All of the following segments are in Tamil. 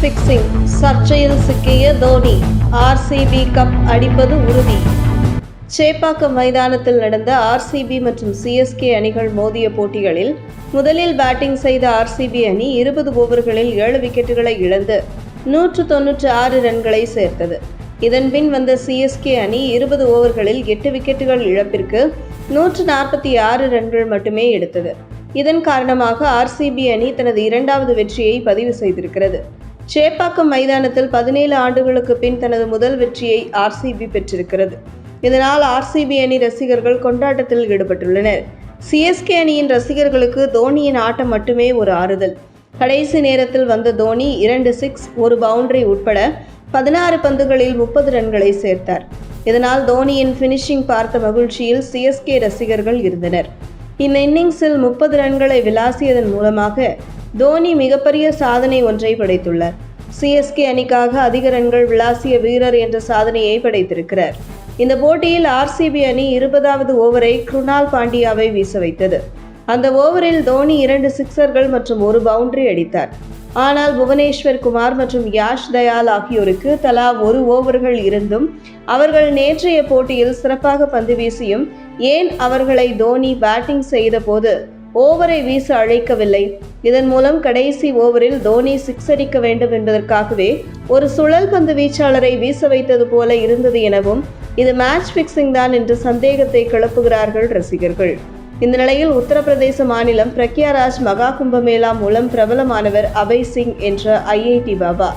ஃபிக்சிங் சர்ச்சையில் சிக்கிய தோனி ஆர்சிபி கப் அடிப்பது உறுதி. சேப்பாக்கம் மைதானத்தில் நடந்த ஆர்சிபி மற்றும் சிஎஸ்கே அணிகள் மோதிய போட்டிகளில் முதலில் பேட்டிங் செய்த ஆர்சிபி அணி இருபது ஓவர்களில் ஏழு விக்கெட்டுகளை இழந்து நூற்று தொன்னூற்று ஆறு ரன்களை சேர்த்தது. இதன்பின் வந்த சிஎஸ்கே அணி இருபது ஓவர்களில் எட்டு விக்கெட்டுகள் இழப்பிற்கு நூற்று நாற்பத்தி ஆறு ரன்கள் மட்டுமே எடுத்தது. இதன் காரணமாக ஆர்சிபி அணி தனது இரண்டாவது வெற்றியை பதிவு செய்திருக்கிறது. சேப்பாக்கம் மைதானத்தில் பதினேழு ஆண்டுகளுக்கு பின் தனது முதல் வெற்றியை ஆர்சிபி பெற்றிருக்கிறது. இதனால் ஆர்சிபி அணி ரசிகர்கள் கொண்டாட்டத்தில் ஈடுபட்டுள்ளனர். சிஎஸ்கே அணியின் ரசிகர்களுக்கு தோனியின் ஆட்டம் மட்டுமே ஒரு ஆறுதல். கடைசி நேரத்தில் வந்த தோனி இரண்டு சிக்ஸ் ஒரு பவுண்டரி உட்பட பதினாறு பந்துகளில் முப்பது ரன்களை சேர்த்தார். இதனால் தோனியின் ஃபினிஷிங் பார்த்த மகிழ்ச்சியில் சிஎஸ்கே ரசிகர்கள் இருந்தனர். இந்த இன்னிங்ஸில் முப்பது ரன்களை விளாசியதன் மூலமாக தோனி மிகப்பெரிய சாதனை ஒன்றை படைத்துள்ளார். சிஎஸ்கே அணிக்காக அதிக ரன்கள் விளாசிய வீரர் என்ற சாதனையை படைத்திருக்கிறார். இந்த போட்டியில் ஆர்சிபி அணி இருபதாவது ஓவரை குருணால் பாண்டியாவை வீச வைத்தது. அந்த ஓவரில் தோனி இரண்டு சிக்சர்கள் மற்றும் ஒரு பவுண்டரி அடித்தார். ஆனால் புவனேஸ்வர் குமார் மற்றும் யாஷ் தயால் ஆகியோருக்கு தலா ஒரு ஓவர்கள் இருந்தும் அவர்கள் நேற்றைய போட்டியில் சிறப்பாக பந்து வீசியும் ஏன் அவர்களை தோனி பேட்டிங் செய்த போது ஓவரை வீச அழைக்கவில்லை. இதன் மூலம் கடைசி ஓவரில் தோனி சிக்ஸ் அடிக்க வேண்டும் என்பதற்காகவே ஒரு சுழல் பந்து வீச்சாளரை வீச வைத்தது போல இருந்தது எனவும் இது மேட்ச் பிக்சிங் தான் என்று சந்தேகத்தை கிளப்புகிறார்கள் ரசிகர்கள். இந்த நிலையில் உத்தரப்பிரதேச மாநிலம் பிரக்யாராஜ் மகா கும்பமேளா மூலம் பிரபலமானவர் அபய் சிங் என்ற ஐஐடி பாபா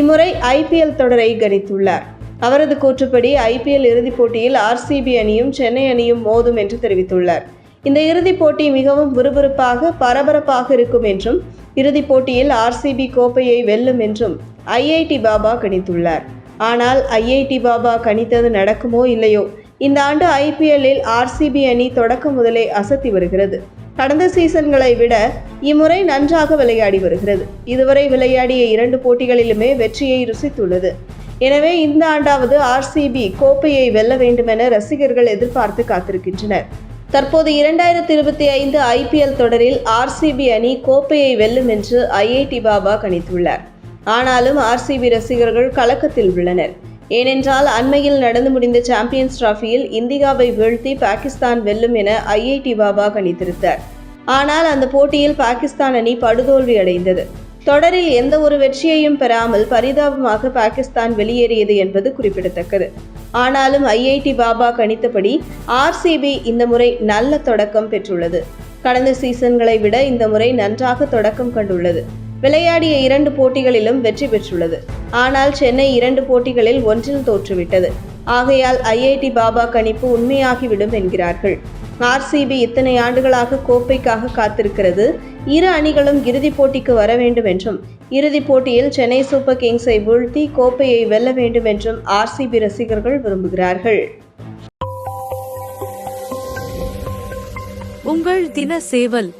இம்முறை ஐபிஎல் தொடரை கணித்துள்ளார். அவரது கூற்றுப்படி ஐபிஎல் இறுதிப் போட்டியில் ஆர்சிபி அணியும் சென்னை அணியும் மோதும் என்று தெரிவித்துள்ளார். இந்த இறுதிப் போட்டி மிகவும் விறுவிறுப்பாக பரபரப்பாக இருக்கும் என்றும் இறுதிப் போட்டியில் ஆர்சிபி கோப்பையை வெல்லும் என்றும் ஐஐடி பாபா கணித்துள்ளார். ஆனால் ஐஐடி பாபா கணித்தது நடக்குமோ இல்லையோ? இந்த ஆண்டு ஐபிஎல்லில் ஆர்சிபி அணி தொடக்கம் முதலே அசத்தி வருகிறது. கடந்த சீசன்களை விட இம்முறை நன்றாக விளையாடி வருகிறது. இதுவரை விளையாடிய இரண்டு போட்டிகளிலுமே வெற்றியை ருசித்துள்ளது. எனவே இந்த ஆண்டாவது ஆர்சிபி கோப்பையை வெல்ல வேண்டுமென ரசிகர்கள் எதிர்பார்த்து காத்திருக்கின்றனர். தற்போது இரண்டாயிரத்தி இருபத்தி ஐந்து ஐபிஎல் தொடரில் ஆர்சிபி அணி கோப்பையை வெல்லும் என்று ஐஐடி பாபா கணித்துள்ளார். ஆனாலும் ஆர்சிபி ரசிகர்கள் கலக்கத்தில் உள்ளனர். ஏனென்றால் அண்மையில் நடந்து முடிந்த சாம்பியன்ஸ் டிராஃபியில் இந்தியாவை வீழ்த்தி பாகிஸ்தான் வெல்லும் என ஐஐடி பாபா கணித்திருந்தார். ஆனால் அந்த போட்டியில் பாகிஸ்தான் அணி படுதோல்வி அடைந்தது தொடரில் எந்த ஒரு வெற்றியையும் பெறாமல் பரிதாபமாக பாகிஸ்தான் வெளியேறியது என்பது குறிப்பிடத்தக்கது. ஆனாலும் ஐஐடி பாபா கணித்தபடி ஆர்சிபி இந்த முறை நல்ல தொடக்கம் பெற்றுள்ளது. கடந்த சீசன்களை விட இந்த முறை நன்றாக தொடக்கம் கண்டுள்ளது. விளையாடிய இரண்டு போட்டிகளிலும் வெற்றி பெற்றுள்ளது. ஆனால் சென்னை இரண்டு போட்டிகளில் ஒன்றில் தோற்றுவிட்டது. ஆகையால் ஐஐடி பாபா கணிப்பு உண்மையாகிவிடும் என்கிறார்கள். ஆர்சிபி இத்தனை ஆண்டுகளாக கோப்பைக்காக காத்திருக்கிறது. இரு அணிகளும் இறுதிப் போட்டிக்கு வர வேண்டும் என்றும் இறுதிப் போட்டியில் சென்னை சூப்பர் கிங்ஸை வீழ்த்தி கோப்பையை வெல்ல வேண்டும் என்றும் ஆர்சிபி ரசிகர்கள் விரும்புகிறார்கள். உங்கள் தின சேவல்